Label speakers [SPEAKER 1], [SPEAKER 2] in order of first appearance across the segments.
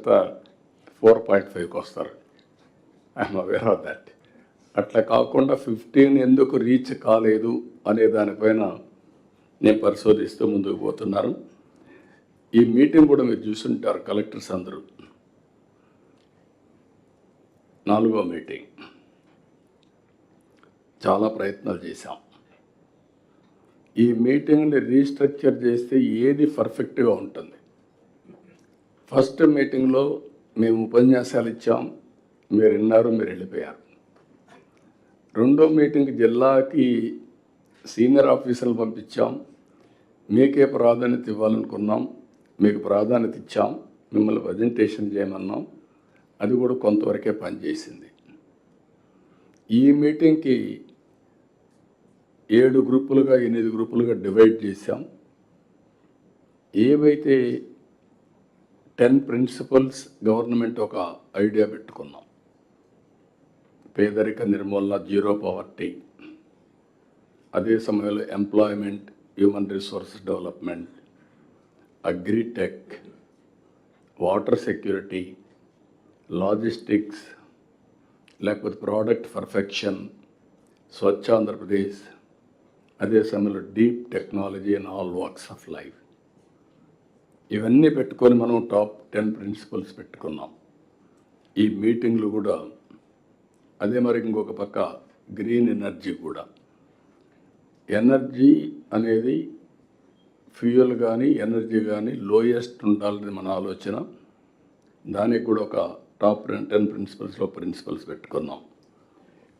[SPEAKER 1] అంతా four point ఫైవ్కి వస్తారు. ఐఎమ్ అవేర్ ఆఫ్ దట్ అట్లా కాకుండా ఫిఫ్టీన్ ఎందుకు రీచ్ కాలేదు అనే దానిపైన నేను పరిశోధిస్తూ ముందుకు పోతున్నాను ఈ మీటింగ్ కూడా మీరు చూసుంటారు కలెక్టర్స్ అందరూ. నాలుగో మీటింగ్. చాలా ప్రయత్నాలు చేశాం. ఈ మీటింగ్ని రీస్ట్రక్చర్ చేస్తే ఏది పర్ఫెక్ట్గా ఉంటుంది? ఫస్ట్ మీటింగ్లో మేము ఉపన్యాసాలు ఇచ్చాం. మీరు విన్నారు మీరు వెళ్ళిపోయారు. రెండో మీటింగ్ జిల్లాకి సీనియర్ ఆఫీసర్లు పంపించాం. మీకే ప్రాధాన్యత ఇవ్వాలనుకున్నాం. మీకు ప్రాధాన్యత ఇచ్చాం. మిమ్మల్ని ప్రజెంటేషన్ చేయమన్నాం. అది కూడా కొంతవరకే పనిచేసింది. ఈ మీటింగ్కి ఏడు గ్రూపులుగా ఎనిమిది గ్రూపులుగా డివైడ్ చేశాం. ఏవైతే టెన్ ప్రిన్సిపల్స్ గవర్నమెంట్ ఒక ఐడియా పెట్టుకున్నాం. పేదరిక నిర్మూలన జీరో పవర్టీ. అదే సమయంలో employment human resource development agritech water security logistics లేకపోతే ప్రోడక్ట్ పర్ఫెక్షన్ స్వచ్ఛ ఆంధ్రప్రదేశ్ అదే సమయంలో deep technology and all walks of life. ఇవన్నీ పెట్టుకొని మనం టాప్ టెన్ ప్రిన్సిపల్స్ పెట్టుకున్నాం. ఈ మీటింగ్లు కూడా అదే మరి ఇంకొక పక్క గ్రీన్ ఎనర్జీ కూడా. ఎనర్జీ అనేది ఫ్యూయల్ కానీ ఎనర్జీ కానీ లోయెస్ట్ ఉండాలని మన ఆలోచన. దానికి కూడా ఒక టాప్ టెన్ ప్రిన్సిపల్స్లో ప్రిన్సిపల్స్ పెట్టుకున్నాం.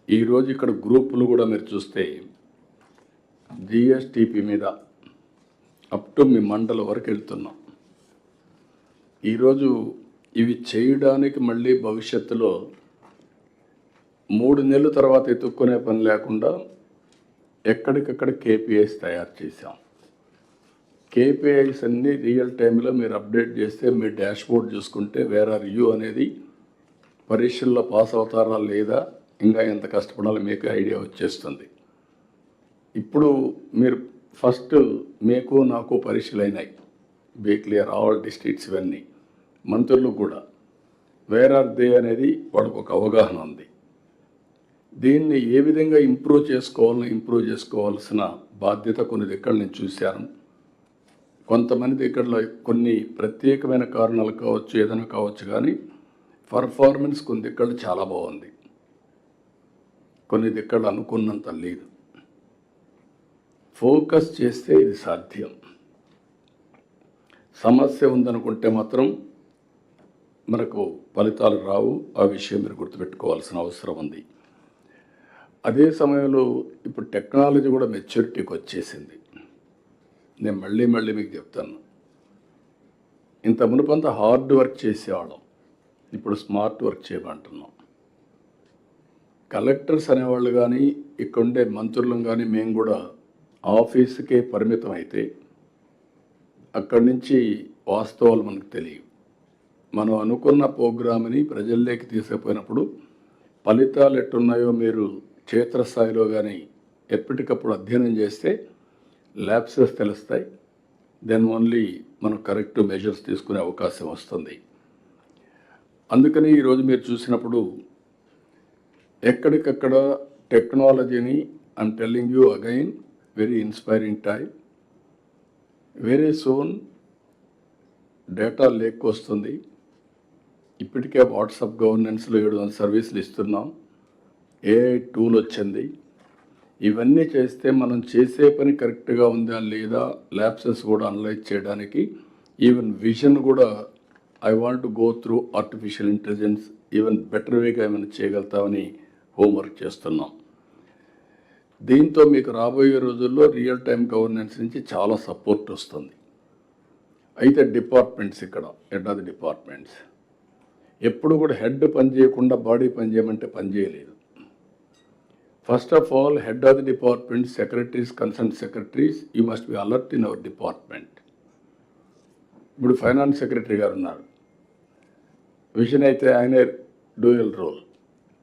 [SPEAKER 1] ఈరోజు ఇక్కడ గ్రూపులు కూడా మీరు చూస్తే జిఎస్టిపి మీద అప్ టు మీ మండల వరకు వెళ్తున్నాం. ఈరోజు ఇవి చేయడానికి మళ్ళీ భవిష్యత్తులో మూడు నెలల తర్వాత ఎత్తుక్కునే పని లేకుండా ఎక్కడికక్కడ కేపీఐస్ తయారు చేశాం. కేపీఐస్ అన్నీ రియల్ టైంలో మీరు అప్డేట్ చేస్తే మీ డాష్ బోర్డ్ చూసుకుంటే వేర్ ఆర్ యూ అనేది పరీక్షల్లో పాస్ అవుతారా లేదా ఇంకా ఎంత కష్టపడాలో మీకు ఐడియా వచ్చేస్తుంది. ఇప్పుడు మీరు ఫస్ట్ మీకు నాకు పరీక్షలు అయినాయి. బీ క్లియర్ ఆల్ డిస్ట్రిక్ట్స్ ఇవన్నీ. మంత్రులు కూడా వేర్ ఆర్ దే అనేది వాళ్ళకు ఒక అవగాహన ఉంది. దీన్ని ఏ విధంగా ఇంప్రూవ్ చేసుకోవాలని ఇంప్రూవ్ చేసుకోవాల్సిన బాధ్యత కొన్ని దగ్గర నేను చూశాను. కొంతమంది దగ్గరలో కొన్ని ప్రత్యేకమైన కారణాలు కావచ్చు ఏదైనా కావచ్చు కానీ పర్ఫార్మెన్స్ కొన్ని దగ్గర చాలా బాగుంది. కొన్ని దగ్గర అనుకున్నంత లేదు. ఫోకస్ చేస్తే ఇది సాధ్యం. సమస్య ఉందనుకుంటే మాత్రం మనకు ఫలితాలు రావు. ఆ విషయం మీరు గుర్తుపెట్టుకోవాల్సిన అవసరం ఉంది. అదే సమయంలో ఇప్పుడు టెక్నాలజీ కూడా మెచ్యూరిటీకి వచ్చేసింది. నేను మళ్ళీ మళ్ళీ మీకు చెప్తాను. ఇంత మునుపంత హార్డ్ వర్క్ చేసేవాళ్ళం. ఇప్పుడు స్మార్ట్ వర్క్ చేయమంటున్నాం. కలెక్టర్స్ అనేవాళ్ళు కానీ ఇక్కడుండే మంత్రులను కానీ మేము కూడా ఆఫీసుకే పరిమితం అయితే అక్కడి నుంచి వాస్తవాలు మనకు తెలియవు. మనం అనుకున్న ప్రోగ్రామ్ని ప్రజల్లోకి తీసుకుపోయినప్పుడు ఫలితాలు ఎట్టున్నాయో మీరు క్షేత్రస్థాయిలో కానీ ఎప్పటికప్పుడు అధ్యయనం చేస్తే ల్యాబ్సెస్ తెలుస్తాయి. దెన్ ఓన్లీ మనం కరెక్ట్ మెజర్స్ తీసుకునే అవకాశం వస్తుంది. అందుకని ఈరోజు మీరు చూసినప్పుడు ఎక్కడికక్కడ టెక్నాలజీని I'm telling you again very inspiring time వేరే సోన్ డేటా లేక్ వస్తుంది. ఇప్పటికే వాట్సాప్ గవర్నెన్స్లో ఏడు వందల సర్వీసులు ఇస్తున్నాం. ఏఐ టూల్ వచ్చింది. ఇవన్నీ చేస్తే మనం చేసే పని కరెక్ట్గా ఉందా లేదా ల్యాబ్సెస్ కూడా అనలైజ్ చేయడానికి ఈవెన్ విజన్ కూడా I want go through artificial intelligence even better వేగా ఏమైనా చేయగలుగుతామని హోంవర్క్ చేస్తున్నాం. దీంతో మీకు రాబోయే రోజుల్లో రియల్ టైం గవర్నెన్స్ నుంచి చాలా సపోర్ట్ వస్తుంది. అయితే డిపార్ట్మెంట్స్ ఇక్కడ హెడ్ ఆఫ్ ది డిపార్ట్మెంట్స్. ఎప్పుడు కూడా హెడ్ పని చేయకుండా బాడీ పని చేయమంటే పని చేయలేదు. First of all head of the department secretaries concern secretaries you must be alert in our department. ఇప్పుడు ఫైనాన్స్ సెక్రటరీ గారు ఉన్నారు. విజన్ అయితే ఆయనే డూయల్ రోల్.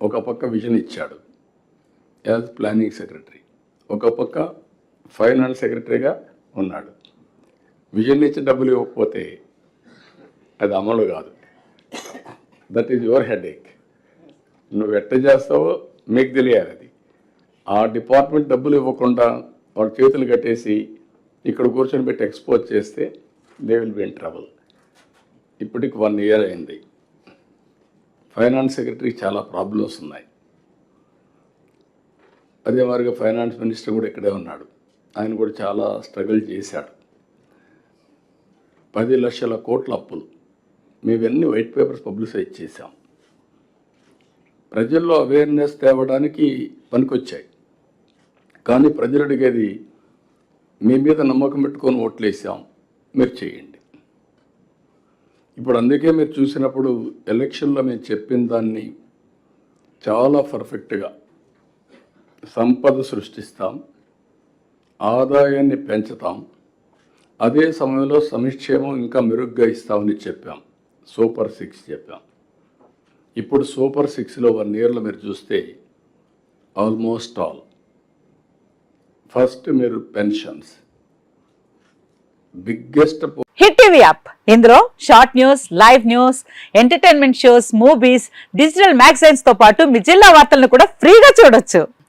[SPEAKER 1] ఒక పక్క విజన్ ఇచ్చాడు. యాజ్ ప్లానింగ్ సెక్రటరీ ఒక పక్క ఫైనాన్స్ సెక్రటరీగా ఉన్నాడు. విజన్ ఇచ్చి డబ్బులు ఇవ్వకపోతే అది అమలు కాదు. దట్ ఈజ్ యువర్ హెడ్ ఏక్ నువ్వు ఎట్ట చేస్తావో మీకు తెలియాలి అది. ఆ డిపార్ట్మెంట్ డబ్బులు ఇవ్వకుండా వాళ్ళ చేతులు కట్టేసి ఇక్కడ కూర్చొని పెట్టి ఎక్స్పోజ్ చేస్తే they will be in trouble ఇప్పటికి వన్ ఇయర్ అయింది. ఫైనాన్స్ సెక్రటరీ చాలా ప్రాబ్లమ్స్ ఉన్నాయి. అదే మాదిరిగా ఫైనాన్స్ మినిస్టర్ కూడా ఇక్కడే ఉన్నాడు. ఆయన కూడా చాలా స్ట్రగుల్ చేశాడు. పది లక్షల కోట్ల అప్పులు. మేమన్నీ వైట్ పేపర్స్ పబ్లిసైజ్ చేశాం. ప్రజల్లో అవేర్నెస్ తేవడానికి పనికొచ్చాయి. కానీ ప్రజలు అడిగేది మీ మీద నమ్మకం పెట్టుకొని ఓట్లేసాం మీరు చేయండి. ఇప్పుడు అందుకే మీరు చూసినప్పుడు ఎలక్షన్లో మేము చెప్పిన దాన్ని చాలా పర్ఫెక్ట్గా సంపద సృష్టిస్తాం ఆదాయాన్ని పెంచుతాం. అదే సమయంలో సంక్షేమం ఇంకా మెరుగ్గా ఇస్తామని చెప్పాం. సూపర్ సిక్స్ చెప్పాం. ఇప్పుడు సూపర్ సిక్స్లో వన్ ఇయర్లో మీరు చూస్తే ఆల్మోస్ట్ ఆల్. ఫస్ట్ మీరు pensions. Biggest
[SPEAKER 2] hit TV app. ఇందులో short news live news entertainment shows movies digital మ్యాగజైన్స్తో పాటు మీ జిల్లా వార్తలను కూడా ఫ్రీగా చూడొచ్చు.